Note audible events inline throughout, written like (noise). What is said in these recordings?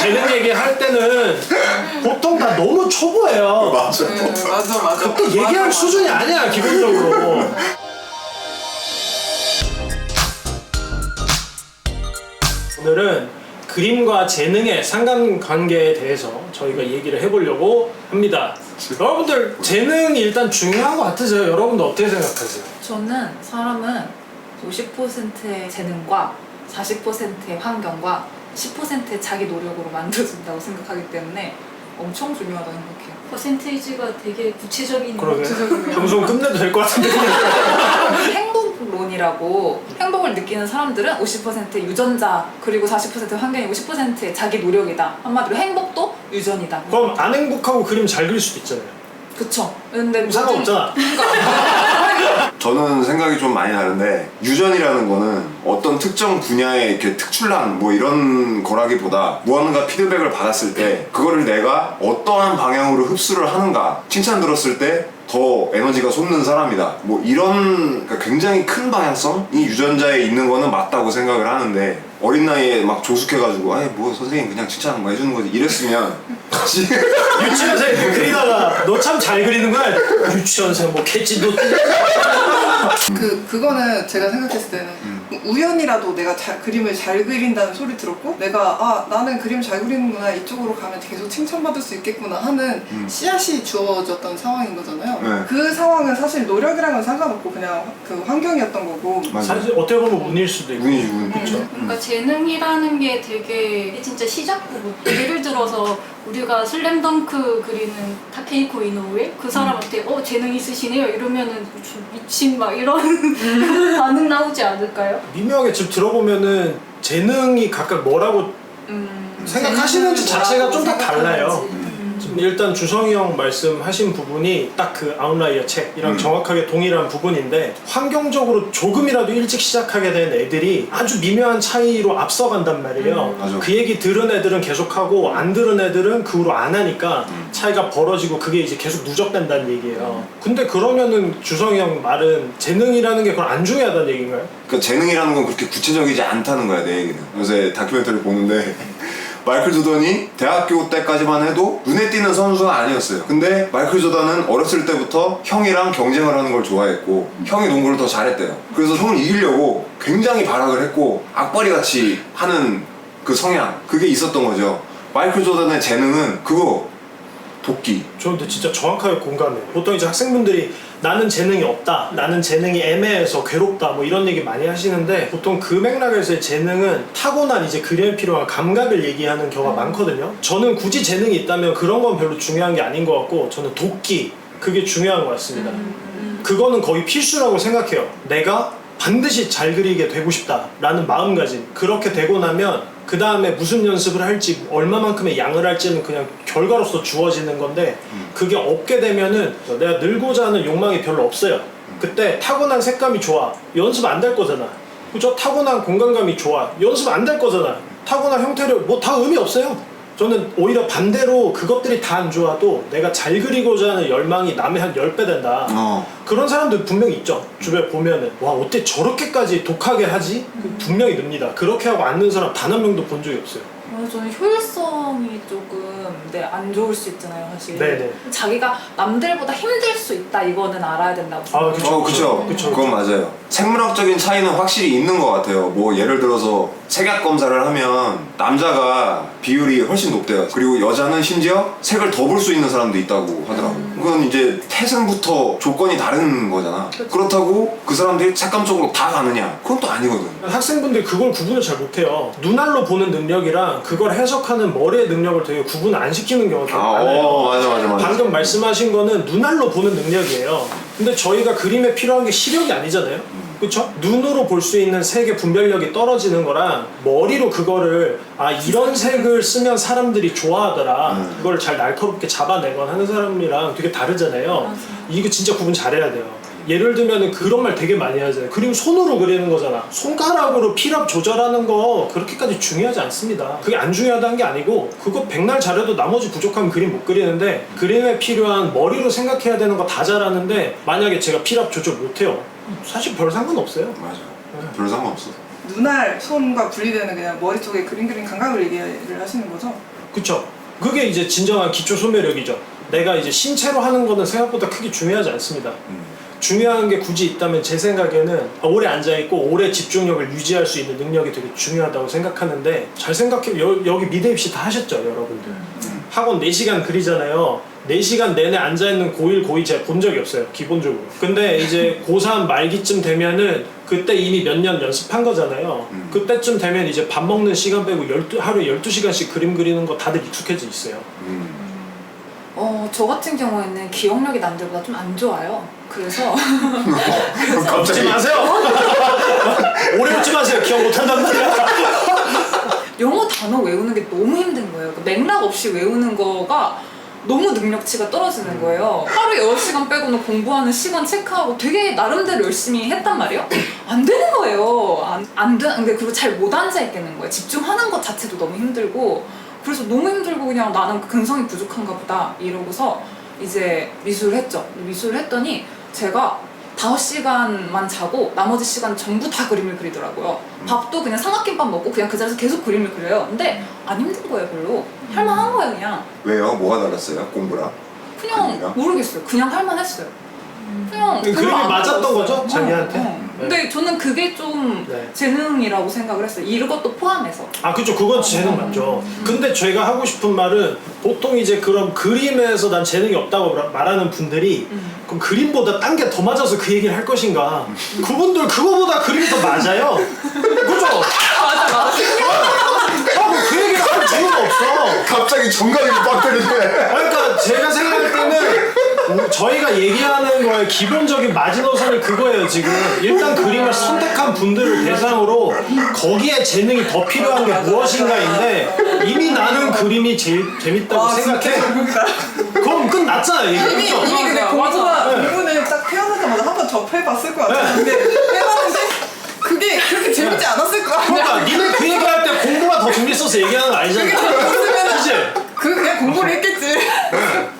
재능 얘기 할 때는 보통 다 너무 초보예요. 맞아. 네, 맞아 맞아. 또 얘기할 맞아, 수준이 맞아. 아니야 기본적으로. 오늘은 그림과 재능의 상관관계에 대해서 저희가 얘기를 해보려고 합니다. 여러분들 재능이 일단 중요한 것 같으세요? 여러분들 어떻게 생각하세요? 저는 사람은 50%의 재능과 40%의 환경과 10%의 자기 노력으로 만들어진다고 생각하기 때문에 엄청 중요하다고 생각해요. 퍼센테이지가 되게 구체적인 그러게. 방송 끝내도 될 것 같은데 행복론이라고 행복을 느끼는 사람들은 50% 유전자 그리고 40% 환경이 50%의 자기 노력이다. 한마디로 행복도 유전이다. 그럼 안 행복하고 그림 잘 그릴 수도 있잖아요. 그쵸. 근데 상관없잖아. 저는 생각이 좀 많이 다른데 유전이라는 거는 어떤 특정 분야의 이렇게 특출난 뭐 이런 거라기보다 무언가 피드백을 받았을 때 그거를 내가 어떠한 방향으로 흡수를 하는가 칭찬 들었을 때 더 에너지가 솟는 사람이다. 뭐 이런 그러니까 굉장히 큰 방향성이 유전자에 있는 거는 맞다고 생각을 하는데 어린 나이에 막 조숙해가지고 아이 뭐 선생님 그냥 칭찬 뭐 해주는 거지. 이랬으면 유치원생 그리다가 너 참 잘 그리는 거야. 유치원생 뭐 개찌도 그 그거는 제가 생각했을 때는 음. 우연이라도 내가 잘, 그림을 잘 그린다는 소리 들었고 내가 아 나는 그림 잘 그리는구나 이쪽으로 가면 계속 칭찬받을 수 있겠구나 하는 음. 씨앗이 주어졌던 상황인 거잖아요. 네. 그 상황은 사실 노력이랑은 상관없고 그냥 그 환경이었던 거고 맞아 사실 어떻게 보면 운일 수도 있고. 운이지 운 그렇죠. 그러니까 재능이라는 게 되게 진짜 시작 부분 예를 들어서 우리가 슬램덩크 그리는 타케이코 이노우에 그어 재능 있으시네요 이러면은 저 미친 막 이런 (laughs) 반응 나오지 않을까요? 미묘하게 지금 들어보면은 재능이 각각 뭐라고 음, 생각하시는지 자체가 좀다 뭐라고 달라요. 생각하는지. 지금 일단 주성이 형 말씀하신 부분이 딱 그 아웃라이어 책이랑 음. 정확하게 동일한 부분인데 환경적으로 조금이라도 일찍 시작하게 된 애들이 아주 미묘한 차이로 앞서간단 말이에요. 음. 맞아. 그 얘기 들은 애들은 계속하고 안 들은 애들은 그 후로 안 하니까 음. 차이가 벌어지고 그게 이제 계속 누적된다는 얘기예요. 근데 그러면은 주성이 형 말은 재능이라는 게 그걸 안 중요하다는 얘기인가요? 그러니까 재능이라는 건 그렇게 구체적이지 않다는 거야 내 얘기는 요새 다큐멘터리 보는데 마이클 조던이 대학교 때까지만 해도 눈에 띄는 선수가 아니었어요. 근데 마이클 조던은 어렸을 때부터 형이랑 경쟁을 하는 걸 좋아했고 형이 농구를 더 잘했대요. 그래서 형을 이기려고 굉장히 발악을 했고 악바리 같이 하는 그 성향 그게 있었던 거죠. 마이클 조던의 재능은 그거 도끼 저 근데 진짜 정확하게 공감해요. 보통 이제 학생분들이 나는 재능이 없다, 나는 재능이 애매해서 괴롭다, 뭐 이런 얘기 많이 하시는데 보통 그 맥락에서의 재능은 타고난 이제 그림에 필요한 감각을 얘기하는 경우가 많거든요. 저는 굳이 재능이 있다면 그런 건 별로 중요한 게 아닌 것 같고 저는 도끼 그게 중요한 것 같습니다. 그거는 거의 필수라고 생각해요. 내가 반드시 잘 그리게 되고 싶다라는 마음가짐. 그렇게 되고 나면 그 다음에 무슨 연습을 할지 얼마만큼의 양을 할지는 그냥 결과로서 주어지는 건데 그게 없게 되면은 내가 늘고자 하는 욕망이 별로 없어요. 그때 타고난 색감이 좋아. 연습 안 될 거잖아. 그죠? 타고난 공간감이 좋아. 연습 안 될 거잖아. 타고난 형태를 뭐 다 의미 없어요. 저는 오히려 반대로 그것들이 다 안 좋아도 내가 잘 그리고자 하는 열망이 남의 한 10배 된다. 어. 그런 사람들 분명히 있죠. 주변에 보면은 와 어떻게 저렇게까지 독하게 하지? 그 분명히 늡니다. 그렇게 하고 앉는 사람 단 한 명도 본 적이 없어요. 어, 저는 효율성이 조금 네, 안 좋을 수 있잖아요, 사실. 네네. 자기가 남들보다 힘들 수 있다 이거는 알아야 된다고 아, 생각해요. 그쵸. 어, 그쵸. 그쵸, 그건 맞아요. 생물학적인 차이는 확실히 있는 것 같아요. 뭐, 예를 들어서 색약 검사를 하면 남자가 비율이 훨씬 높대요. 그리고 여자는 심지어 색을 더 볼 수 있는 사람도 있다고 하더라고요. 그건 이제 태생부터 조건이 다른 거잖아. 그렇다고 그 사람들이 색감 쪽으로 다 가느냐? 그건 또 아니거든. 학생분들이 그걸 구분을 잘 못해요. 눈알로 보는 능력이랑 그걸 해석하는 머리의 능력을 되게 구분 안 시키는 경우가 아, 많아요. 어, 맞아, 맞아, 맞아. 방금 말씀하신 거는 눈알로 보는 능력이에요. 근데 저희가 그림에 필요한 게 시력이 아니잖아요. 그쵸? 눈으로 볼 수 있는 색의 분별력이 떨어지는 거랑 머리로 그거를 아 이런 색을 쓰면 사람들이 좋아하더라 음. 그걸 잘 날카롭게 잡아내건 하는 사람이랑 되게 다르잖아요 이거 진짜 구분 잘해야 돼요 예를 들면 그런 말 되게 많이 하잖아요 그림 손으로 그리는 거잖아 손가락으로 필압 조절하는 거 그렇게까지 중요하지 않습니다 그게 안 중요하다는 게 아니고 그거 백날 잘해도 나머지 부족하면 그림 못 그리는데 그림에 필요한 머리로 생각해야 되는 거 다 잘하는데 만약에 제가 필압 조절 못해요 사실 별 상관없어요 맞아. 별 상관없어. 눈알 손과 분리되는 그냥 머리 쪽에 그림 그린 감각을 얘기를 하시는 거죠? 그쵸. 그게 이제 진정한 기초 소매력이죠. 내가 이제 신체로 하는 거는 생각보다 크게 중요하지 않습니다. 음. 중요한 게 굳이 있다면 제 생각에는 오래 앉아 있고 오래 집중력을 유지할 수 있는 능력이 되게 중요하다고 생각하는데 잘 생각해 여, 여기 미대 입시 다 하셨죠 여러분들. 학원 4시간 그리잖아요. 4시간 내내 앉아있는 고1 고2 제가 본 적이 없어요 기본적으로. 근데 이제 고3 말기쯤 되면은 그때 이미 몇 년 연습한 거잖아요. 음. 그때쯤 되면 이제 밥 먹는 시간 빼고 12, 하루에 12시간씩 그림 그리는 거 다들 익숙해져 있어요. 음. 어, 저 같은 경우에는 기억력이 남들보다 좀 안 좋아요. 그래서 (laughs) 갑자기 마세요 (laughs) 오래 웃지 마세요 기억 못한다는 말이야 (laughs) 영어 단어 외우는 게 너무 힘든 거예요. 그 맥락 없이 외우는 거가 너무 능력치가 떨어지는 거예요. 하루에 6시간 빼고는 공부하는 시간 체크하고 되게 나름대로 열심히 했단 말이에요. 안 되는 거예요. 안, 안 돼. 근데 그리고 잘 못 앉아 있겠는 거예요. 집중하는 것 자체도 너무 힘들고. 그래서 너무 힘들고 그냥 나는 근성이 부족한가 보다 이러고서 이제 미술을 했죠. 미술을 했더니 제가 5시간만 자고 나머지 시간 전부 다 그림을 그리더라고요. 밥도 그냥 삼각김밥 먹고 그냥 그 자리에서 계속 그림을 그려요. 근데 안 힘든 거예요, 별로. 할만한 거예요, 그냥. 왜요? 뭐가 달랐어요? 공부랑? 그냥 그림이랑? 모르겠어요. 그냥 할만했어요. 그냥 그 별로 그림이 안 맞았던 어려웠어요. 거죠? 자기한테? 어. 근데 저는 그게 좀 네. 재능이라고 생각을 했어요. 이것도 포함해서. 아 그죠 그건 재능 맞죠 근데 제가 하고 싶은 말은 보통 이제 그런 그림에서 난 재능이 없다고 말- 말하는 분들이 음. 그럼 그림보다 딴 게 더 맞아서 그 얘기를 할 것인가 그분들 그거보다 그림이 더 맞아요 그죠? (laughs) 맞아, 맞아. 아, 뭐그 얘기를 할 이유가 없어 갑자기 정강이 빡 때리네. 그러니까 제가 생각할 때 는 저희가 얘기하는 거에 기본적인 마지노선이 그거예요 지금 일단 그림을 선택한 분들을 대상으로 거기에 재능이 더 필요한 게 무엇인가인데 이미 나는 그림이 제일 재밌다고 아, 생각해 결국이다. 그럼 끝났잖아요 이게 이미 그죠? 이미 근데 맞아, 공부가 맞아. 공부는 딱 태어나자마자 한 번 접해봤을 것 같아. 네. 근데 해봤는데 그게 그렇게 재밌지 않았을 거 아니야. 그러니까 니네 그 얘기할 때 공부가 더 재밌어서 얘기하는 거 그게 아니잖아 재밌으면 그치? 그 그냥 공부를 했겠지.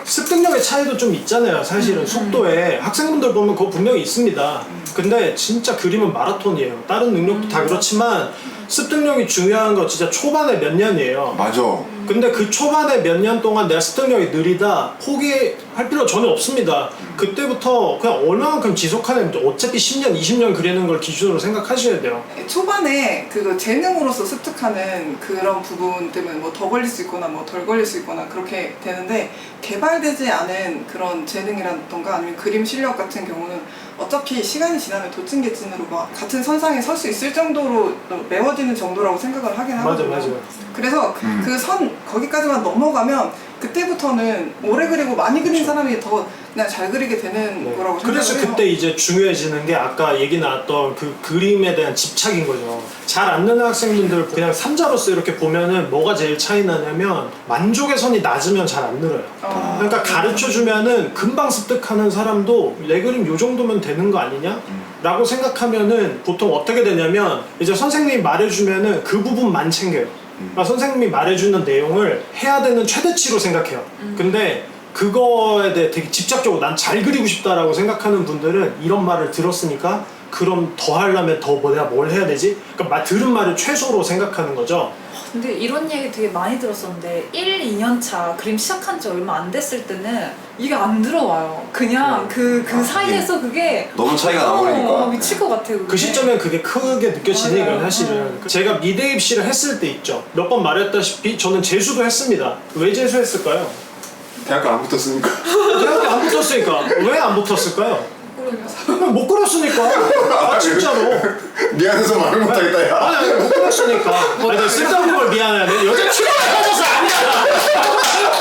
습득력의 차이도 좀 있잖아요 사실은 속도에. 학생분들 보면 그거 분명히 있습니다. 근데 진짜 그림은 마라톤이에요. 다른 능력도 다 그렇지만 습득력이 중요한 거 진짜 초반에 몇 년이에요. 맞아. 근데 그 초반에 몇 년 동안 내가 습득력이 느리다 포기 할 필요 전혀 없습니다 그때부터 그냥 얼마만큼 지속하냐면 어차피 10년 20년 그리는 걸 기준으로 생각하셔야 돼요 초반에 그거 재능으로서 습득하는 그런 부분 때문에 뭐 더 걸릴 수 있거나 뭐 덜 걸릴 수 있거나 그렇게 되는데 개발되지 않은 그런 재능이라던가 아니면 그림 실력 같은 경우는 어차피 시간이 지나면 도찐개찐으로 막 같은 선상에 설 수 있을 정도로 메워지는 정도라고 생각을 하긴 맞아 하거든요. 맞아 그래서 음. 그 선 거기까지만 넘어가면 그때부터는 오래 그리고 많이 그린 사람이 더 그냥 잘 그리게 되는 네. 거라고 생각을 그래서. 그때 이제 중요해지는 게 아까 얘기 나왔던 그 그림에 대한 집착인 거죠. 잘안 느는 학생분들 그냥 삼자로서 이렇게 보면은 뭐가 제일 차이 나냐면 만족의 선이 낮으면 잘 안 늘어요. 어. 그러니까 가르쳐 주면은 금방 습득하는 사람도 내 그림 요 정도면 되는 거 아니냐? 라고 생각하면은 보통 어떻게 되냐면 이제 선생님이 말해주면은 그 부분만 챙겨요. 그러니까 선생님이 말해주는 내용을 해야 되는 최대치로 생각해요. 근데 그거에 대해 되게 집착적으로 난 잘 그리고 싶다라고 생각하는 분들은 이런 말을 들었으니까 그럼 더 하려면 더뭐 내가 뭘 해야 되지? 그러니까 말- 들은 말을 최소로 생각하는 거죠. 근데 이런 얘기 되게 많이 들었었는데 1, 2년 차 그림 시작한 지 얼마 안 됐을 때는 이게 안 들어와요. 그냥 네. 그, 그 아, 사이에서 그게 너무 차이가 나버리니까. 어, 미칠 것 같아요. 그. 시점엔 그게 크게 느껴지는 맞아요. 건 사실은 제가 미대 입시를 했을 때 있죠. 몇 번 말했다시피 저는 재수도 했습니다. 왜 재수했을까요? 대학교 안 붙었으니까. 대학교 안 붙었으니까 왜 안 붙었을까요? 못 그렸으니까 아 진짜로 (laughs) 미안해서 말을 못하겠다, 야. 아니 아니 못 그렸으니까. 아니 내가 쓸데없는 걸 미안해. 내 여자친구가 헤어져서 아니야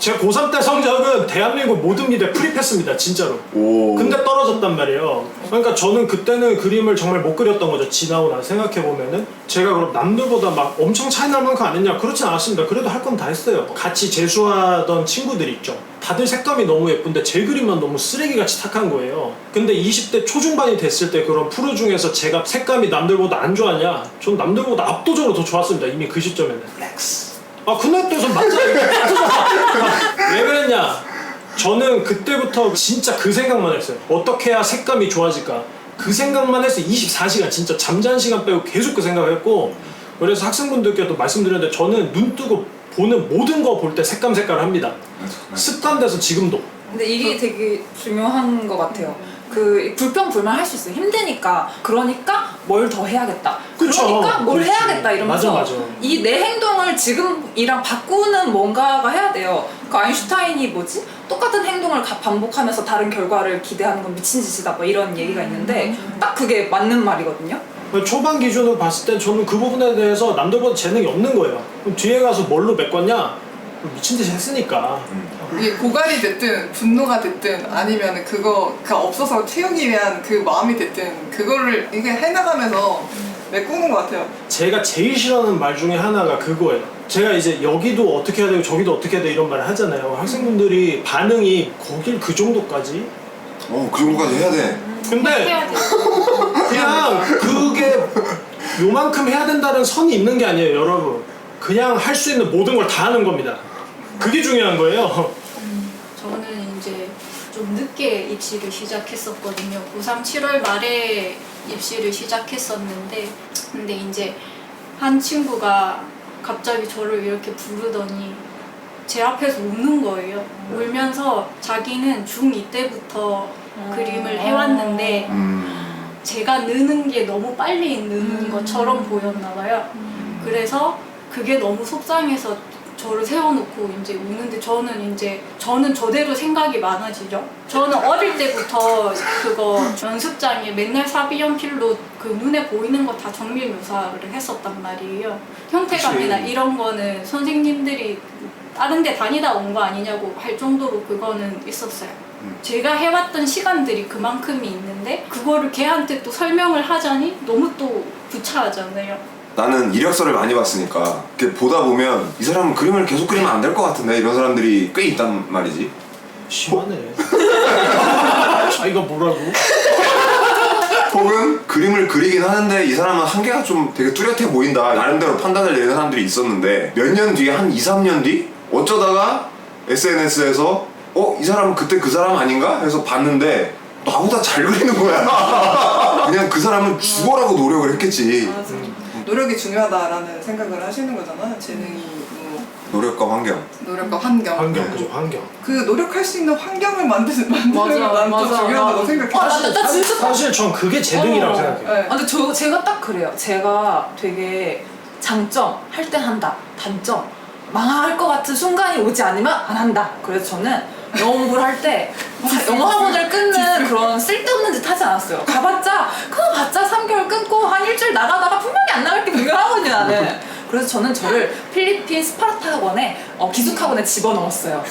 제가 고3 때 성적은 대한민국 모든 미대 프리패스입니다 진짜로 오. 근데 떨어졌단 말이에요. 그러니까 저는 그때는 그림을 정말 못 그렸던 거죠. 지나고 나서 생각해보면은. 제가 그럼 남들보다 막 엄청 차이 날 만큼 아니냐? 그렇진 않았습니다. 그래도 할 건 다 했어요. 같이 재수하던 친구들 있죠. 다들 색감이 너무 예쁜데 제 그림만 너무 쓰레기같이 탁한 거예요. 근데 20대 초중반이 됐을 때 그런 프로 중에서 제가 색감이 남들보다 안 좋았냐? 전 남들보다 압도적으로 더 좋았습니다. 이미 그 시점에는. 렉스. 아, 그날 때서 맞잖아요. (laughs) 그때부터 진짜 그 생각만 했어요. 어떻게 해야 색감이 좋아질까? 그 생각만 해서 24시간 진짜 잠자는 시간 빼고 계속 그 생각을 했고 그래서 학생분들께도 말씀드렸는데 저는 눈 뜨고 보는 모든 거 볼 때 색감 색깔을 합니다. 습관돼서 지금도. 근데 이게 되게 중요한 것 같아요. 그 불평 불만 할 수 있어요. 힘드니까. 그러니까 뭘 더 해야겠다. 그쵸. 그러니까 뭘 그렇지. 해야겠다 이러면서 맞아, 맞아. 이 내 행동을 지금이랑 바꾸는 뭔가가 해야 돼요. 그 아인슈타인이 뭐지? 똑같은 행동을 가- 반복하면서 다른 결과를 기대하는 건 미친 짓이다. 뭐 이런 얘기가 있는데 딱 그게 맞는 말이거든요. 초반 기준으로 봤을 때 저는 그 부분에 대해서 남들보다 재능이 없는 거예요. 그럼 뒤에 가서 뭘로 메꿨냐? 미친 듯이 했으니까. 이게 고갈이 됐든 분노가 됐든 아니면 그거가 없어서 채우기 위한 그 마음이 됐든 그거를 이게 해나가면서 메꾸는 것 같아요. 제가 제일 싫어하는 말 중에 하나가 그거예요. 제가 이제 여기도 어떻게 해야 되고 저기도 어떻게 해야 돼 이런 말을 하잖아요. 학생분들이 반응이 거길 그 정도까지? 어, 그 정도까지 해야 돼. 근데 해야 돼. 그냥 그게 요만큼 해야 된다는 선이 있는 게 아니에요, 여러분. 그냥 할 수 있는 모든 걸 다 하는 겁니다. 그게 중요한 거예요. 저는 이제 좀 늦게 입시를 시작했었거든요. 고3 7월 말에 입시를 시작했었는데, 근데 이제 한 친구가 갑자기 저를 이렇게 부르더니 제 앞에서 우는 거예요. 울면서 자기는 중2 때부터 그림을 해왔는데, 음. 제가 느는 게 너무 빨리 느는 것처럼 보였나 봐요. 그래서 그게 너무 속상해서 저를 세워놓고 이제 우는데 저는 이제 저는 저대로 생각이 많아지죠. 저는 어릴 때부터 그거 연습장에 맨날 사비연필로 그 눈에 보이는 거 다 정밀 묘사를 했었단 말이에요. 형태감이나 그치. 이런 거는 선생님들이 다른 데 다니다 온 거 아니냐고 할 정도로 그거는 있었어요. 음. 제가 해왔던 시간들이 그만큼이 있는데 그거를 걔한테 또 설명을 하자니 너무 또 구차하잖아요. 나는 이력서를 많이 봤으니까 이렇게 보다 보면 이 사람은 그림을 계속 그리면 안 될 것 같은데 이런 사람들이 꽤 있단 말이지. 심하네. (laughs) 자기가 뭐라고? 혹은 그림을 그리긴 하는데 이 사람은 한계가 좀 되게 뚜렷해 보인다 나름대로 판단을 내는 사람들이 있었는데 몇 년 뒤에 한 2, 3년 뒤 어쩌다가 SNS에서 어? 이 사람은 그때 그 사람 아닌가? 해서 봤는데 나보다 잘 그리는 거야 (laughs) 그냥 그 사람은 죽어라고 노력을 했겠지 노력이 중요하다라는 생각을 하시는 거잖아요. 재능이 뭐 노력과 환경 노력과 환경. 환경, 그죠, 환경. 그 노력할 수 있는 환경을 만드는 만드는 맞아. 중요하다고 생각해. 아, 나, 나 진짜 사실 전 그게 재능이라고 어. 생각해요. 네. 아, 근데 저, 제가 딱 그래요. 제가 되게 장점, 할땐 한다. 단점, 망할 것 같은 순간이 오지 않으면 안 한다. 그래서 저는 영어 공부를 할 때 영어 학원을 끊는 그런 쓸데없는 짓 하지 않았어요. 가봤자, 그거 봤자 3개월 끊고 한 일주일 나가다가 분명 히안 나갈 게 분명하거든요, 나는. 그래서 저는 저를 필리핀 스파르타 학원에 어, 기숙 학원에 집어넣었어요.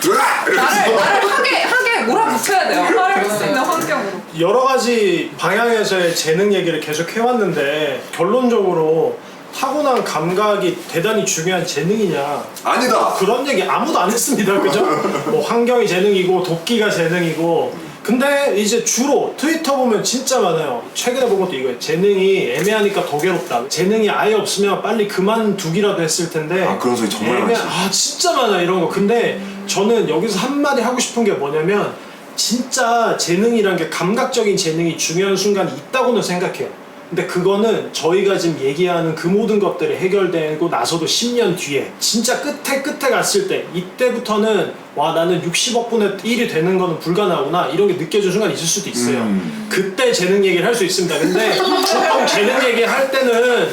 들어라! 나를 나를 하게 하게 몰아붙여야 돼요. 할수 있는 환경으로. 여러 가지 방향에서의 재능 얘기를 계속 해왔는데 결론적으로 타고난 감각이 대단히 중요한 재능이냐 아니다 그런 얘기 아무도 안 했습니다 그죠? 뭐 환경이 재능이고 도끼가 재능이고 근데 이제 주로 트위터 보면 진짜 많아요. 최근에 본 것도 이거예요. 재능이 애매하니까 더 괴롭다. 재능이 아예 없으면 빨리 그만두기라도 했을 텐데 아, 그런 소리 정말 애매- 많지. 아 진짜 많아 이런 거. 근데 저는 여기서 한마디 하고 싶은 게 뭐냐면 진짜 재능이란 게 감각적인 재능이 중요한 순간이 있다고는 생각해요 근데 그거는 저희가 지금 얘기하는 그 모든 것들이 해결되고 나서도 10년 뒤에 진짜 끝에 끝에 갔을 때 이때부터는 와 나는 60억 분의 1이 되는 거는 불가능하구나 이런 게 느껴지는 순간이 있을 수도 있어요 음. 그때 재능 얘기를 할 수 있습니다 근데 (laughs) 보통 재능 얘기 할 때는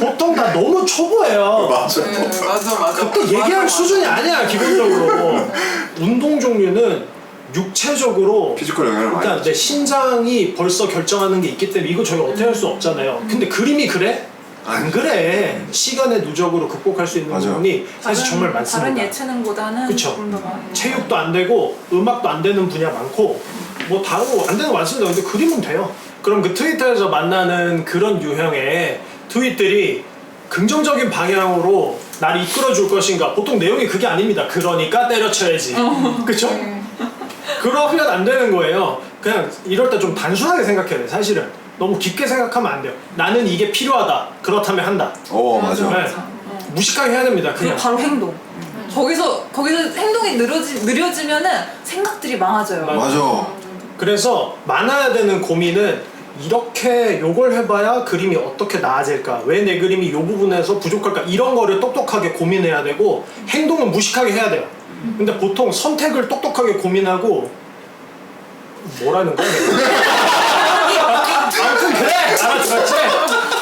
보통 다 너무 초보예요 맞아 네, 맞아 맞아. 또 얘기할 맞아, 수준이 맞아. 아니야 기본적으로 (laughs) 운동 종류는 육체적으로 피지컬 영향을 많이 일단 내. 신장이 벌써 결정하는 게 있기 때문에 이거 저희가 어떻게 할 수 없잖아요 근데 그림이 그래? 안 그래 시간의 누적으로 극복할 수 있는 맞아. 부분이 사실 다른- 정말 많습니다 다른 예체능보다는 그쵸. 조금 더 많아요. 체육도 안 되고 음악도 안 되는 분야 많고 뭐 다르고 안 되는 거 많습니다. 근데 그림은 돼요. 그럼 그 트위터에서 만나는 그런 유형의 트윗들이 긍정적인 방향으로 날 이끌어 줄 것인가 보통 내용이 그게 아닙니다. 그러니까 때려쳐야지. 그쵸? 그러면 안 되는 거예요. 그냥 이럴 때 좀 단순하게 생각해야 돼. 사실은 너무 깊게 생각하면 안 돼요. 나는 이게 필요하다. 그렇다면 한다. 어 맞아 네. 무식하게 해야 됩니다. 그리고 그냥. 바로 행동. 거기서 거기서 행동이 느려지 느려지면은 생각들이 많아져요. 맞아. 맞아 그래서 많아야 되는 고민은 이렇게 요걸 해봐야 그림이 어떻게 나아질까 왜 내 그림이 요 부분에서 부족할까 이런 거를 똑똑하게 고민해야 되고 행동은 무식하게 해야 돼요 근데 보통 선택을 똑똑하게 고민하고 뭐라는 거야? 아무튼 그래 알아들었지?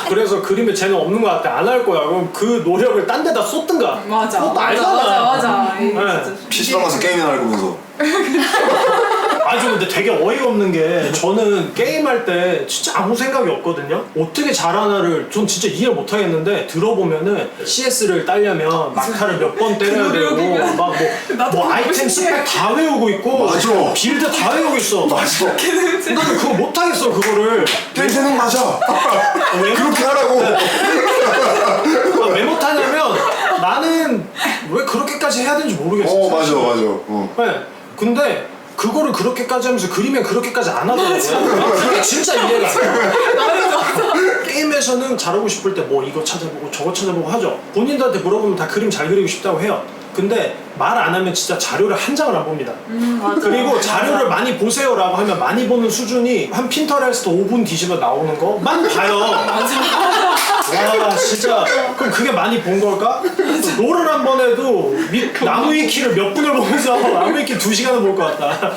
그래서 그림에 재능 없는 것 같아 안 할 거야 그럼 그 노력을 딴 데다 쏟든가 맞아. 그것도 맞아, 알잖아 맞아, 맞아. 이게 네. 진짜 PC방 가서 게임이나 하고 보면서 (laughs) 아주 근데 되게 어이가 없는 게 저는 게임할 때 진짜 아무 생각이 없거든요. 어떻게 잘하나를 전 진짜 이해 못 하겠는데 들어보면은 CS를 따려면 막타를 몇 번 때려야 되고 막뭐뭐 아이템 스펙 다 외우고 있고 맞아. 빌드 다 외우고 있어. 맞아 나는 그거 못 하겠어 그거를. 내 재능 맞아 왜, 그렇게 하라고 아, 왜 못하냐면 나는 왜 그렇게까지 해야 되는지 모르겠어. 어 맞아. 맞아 어. 네. 근데 그거를 그렇게까지 하면서 그리면 그렇게까지 안 하더라고요. 그게 진짜 이해가 안 돼. 게임에서는 잘하고 싶을 때 뭐 이거 찾아보고 저거 찾아보고 하죠. 본인들한테 물어보면 다 그림 잘 그리고 싶다고 해요. 근데 말 안 하면 진짜 자료를 한 장을 안 봅니다. 음, 맞아. 그리고 자료를 많이 보세요라고 하면 많이 보는 수준이 한 핀터레스트 5분 뒤집어 나오는 거만 봐요. 와 진짜 그럼 그게 많이 본 걸까? 롤을 한 번 해도 미- 나무 위키를 몇 분을 보면서 나무 위키 두 시간을 볼 것 같다.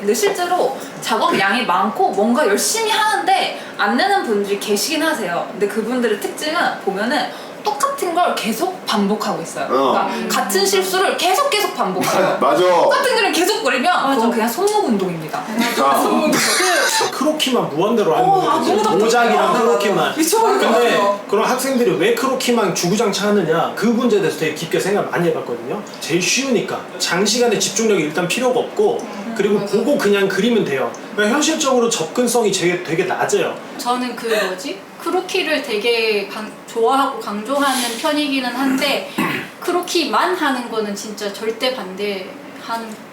근데 실제로 작업 양이 많고 뭔가 열심히 하는데 안 내는 분들이 계시긴 하세요. 근데 그분들의 특징은 보면은 똑같은 걸 계속 반복하고 있어요. 어. 그러니까 같은 실수를 계속 계속 반복해요. (laughs) 맞아 똑같은 그림 계속 그리면 그건 맞아. 그냥 손목 운동입니다. 아, 크로키만 무한대로 하는 어, 거지. 아, 너무 답답해. 모작이랑 아, 크로키만. 미쳐버릴 것 근데 같아요. 그런 학생들이 왜 크로키만 주구장창 하느냐 그 문제에 대해서 되게 깊게 생각 많이 해봤거든요. 제일 쉬우니까 장시간의 집중력이 일단 필요가 없고 그리고 맞아. 보고 그냥 그리면 돼요. 그러니까 현실적으로 접근성이 되게, 되게 낮아요. 저는 그 뭐지 크로키를 되게 강- 좋아하고 강조하는 편이기는 한데 크로키만 하는 거는 진짜 절대 반대하는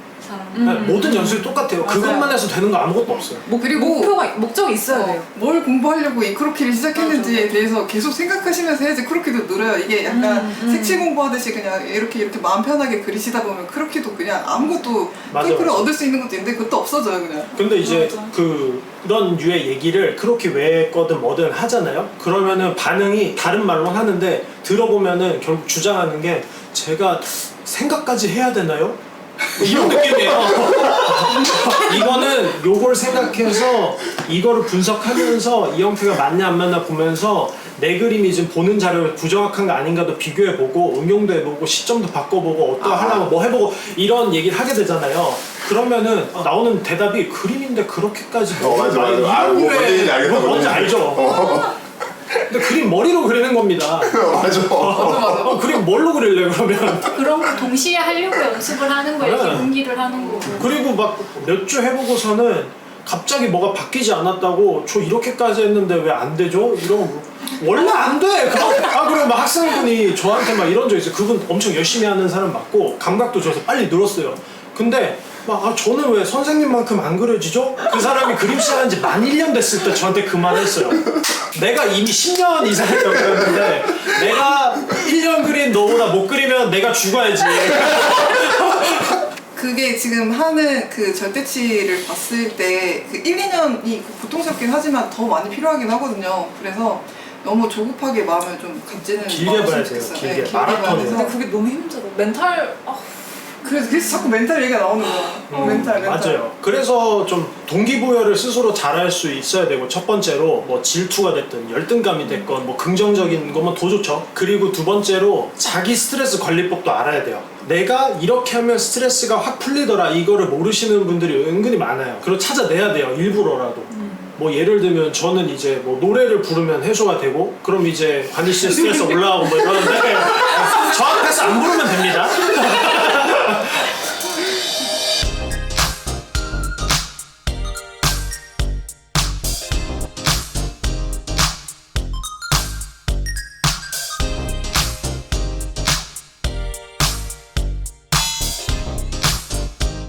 음. 네, 모든 연습이 똑같아요. 맞아요. 그것만 해서 되는 거 아무것도 없어요. 뭐 그리고 목표가 목적이 있어야 돼요. 어, 뭘 공부하려고 이 크로키를 시작했는지에 대해서 계속 생각하시면서 해야지 크로키도 늘어요. 이게 약간 음, 음. 색칠 공부하듯이 그냥 이렇게 이렇게 마음 편하게 그리시다 보면 크로키도 그냥 아무것도 맞아, 꿀꿀을 맞아. 얻을 수 있는 것도 있는데 그것도 없어져요 그냥. 근데 이제 맞아. 그 그런 류의 얘기를 그렇게 왜 거든 뭐든 하잖아요. 그러면은 반응이 다른 말로 하는데 들어보면은 결국 주장하는 게 제가 생각까지 해야 되나요? 이런 느낌이에요. (laughs) 이거는 요걸 생각해서 이거를 분석하면서 이 형태가 맞냐 안 맞나 보면서 내 그림이 지금 보는 자료를 부정확한 거 아닌가도 비교해보고 응용도 해보고 시점도 바꿔보고 어떠 하려면 뭐 해보고 이런 얘기를 하게 되잖아요. 그러면은 나오는 대답이 그림인데 그렇게까지 어, 맞아, 맞아. 이런 아, 뭐 왜- 뭔 얘기인지 알겠다, 뭔지 뭔지. 알죠? 어. 근데 그림 머리로 그리는 겁니다. (laughs) 맞아 어, 그림 뭘로 그릴래 그러면? (laughs) 그런 거 동시에 하려고 연습을 하는 거예요. 네. 기본기를 하는 거고. 그리고 막 몇 주 해보고서는 갑자기 뭐가 바뀌지 않았다고 저 이렇게까지 했는데 왜 안 되죠? 이런 거 원래 안 돼. 그럼- 아 그리고 막 학생분이 저한테 막 이런 적 있어요. 그분 엄청 열심히 하는 사람 맞고 감각도 좋아서 빨리 늘었어요. 근데 막 아, 저는 왜 선생님만큼 안 그려지죠? 그 사람이 그림 시작한 지만 1년 됐을 때 저한테 그 말을 했어요. 내가 이미 10년 이상 그랬는데 내가 1년 그린 너보다 못 그리면 내가 죽어야지. 그게 지금 하는 그 절대치를 봤을 때 그 1, 2년이 보통스럽긴 하지만 더 많이 필요하긴 하거든요. 그래서 너무 조급하게 마음을 좀 갖지는 길게 봐야 돼요, 좋겠어요. 길게. 네, 길게 마라톤이에요. 근데. 그게 너무 힘들어. 멘탈 아, 그래서, 그래서 자꾸 멘탈 얘기가 나오는 거야. 어, 멘탈, 멘탈. 맞아요. 그래서 좀 동기부여를 스스로 잘할 수 있어야 되고 첫 번째로 뭐 질투가 됐든 열등감이 됐건 뭐 긍정적인 거면 더 좋죠. 그리고 두 번째로 자기 스트레스 관리법도 알아야 돼요. 내가 이렇게 하면 스트레스가 확 풀리더라 이거를 모르시는 분들이 은근히 많아요. 그걸 찾아내야 돼요. 일부러라도. 뭐 예를 들면 저는 이제 뭐 노래를 부르면 해소가 되고 그럼 이제 관희 씨의 스트레스 올라가고 뭐 이러는데 (laughs) 저 앞에서 안 부르면 (laughs)